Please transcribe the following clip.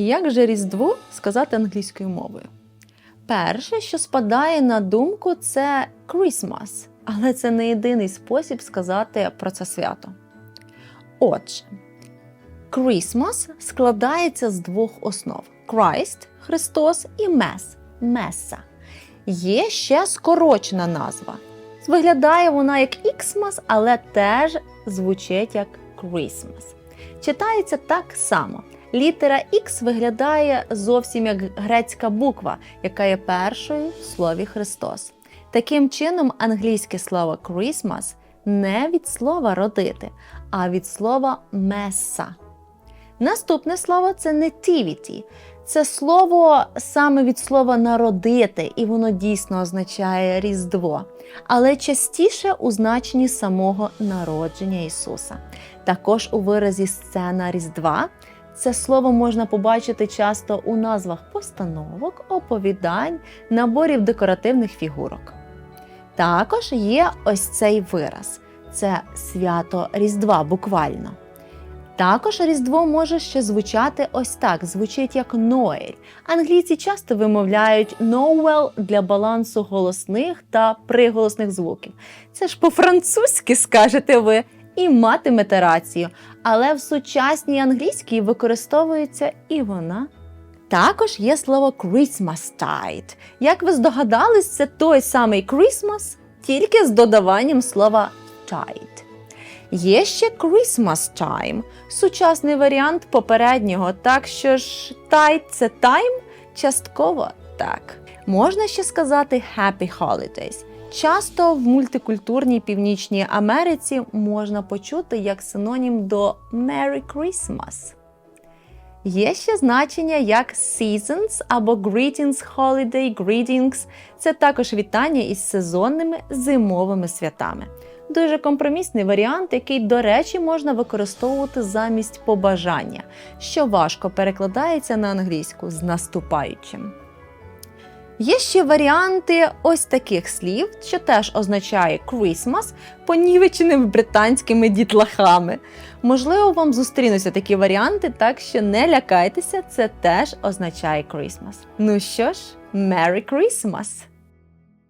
Як же Різдво сказати англійською мовою? Перше, що спадає на думку, це Christmas, але це не єдиний спосіб сказати про це свято. Отже, Christmas складається з двох основ: Christ – Христос і Мес Меса. Є ще скорочена назва. Виглядає вона як Xmas, але теж звучить як Christmas. Читається так само. Літера X виглядає зовсім як грецька буква, яка є першою в слові Христос. Таким чином, англійське слово Christmas не від слова родити, а від слова меса. Наступне слово це nativity. Це слово саме від слова народити, і воно дійсно означає Різдво, але частіше у значенні самого народження Ісуса. Також у виразі сцена Різдва це слово можна побачити часто у назвах постановок, оповідань, наборів декоративних фігурок. Також є ось цей вираз це свято Різдва буквально. Також Різдво може ще звучати ось так: звучить як Ноель. Англійці часто вимовляють Noel для балансу голосних та приголосних звуків. Це ж по-французьки скажете ви, і матимете рацію. Але в сучасній англійській використовується і вона. Також є слово Christmastide. Як ви здогадались, це той самий Christmas, тільки з додаванням слова tide. Є ще Christmas time, сучасний варіант попереднього, так що ж tide – це time, частково так. Можна ще сказати Happy Holidays. Часто в мультикультурній Північній Америці можна почути як синонім до Merry Christmas. Є ще значення як seasons або greetings, holiday, greetings. Це також вітання із сезонними зимовими святами. Дуже компромісний варіант, який, до речі, можна використовувати замість побажання, що важко перекладається на англійську з наступаючим. Є ще варіанти ось таких слів, що теж означає Christmas, понівеченим британськими дітлахами. Можливо, вам зустрінуться такі варіанти, так що не лякайтеся, це теж означає Christmas. Ну що ж, Merry Christmas!